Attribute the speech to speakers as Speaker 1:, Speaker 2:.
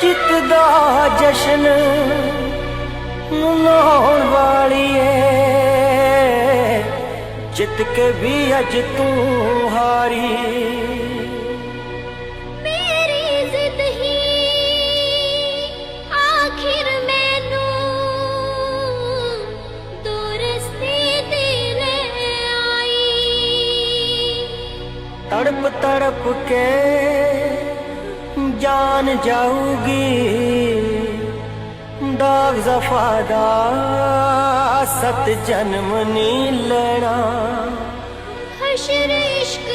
Speaker 1: ਜਿੱਤ ਦਾ ਜਸ਼ਨ ਮਨਾਉਣ ਵਾਲੀ ਏ ਜਿੱਤ ਕੇ ਵੀ ਅੱਜ ਤੂੰ ਹਾਰੀ। ਤੜਪ ਤੜਪ ਕੇ ਜਾਨ ਜਾਊਗੀ। ਦਾਗ ਜ਼ਫਾ ਦਾ ਸਤ ਜਨਮ ਨੀ ਲੈਣਾ।
Speaker 2: ਹਸ਼ਰ ਇਸ਼ਕ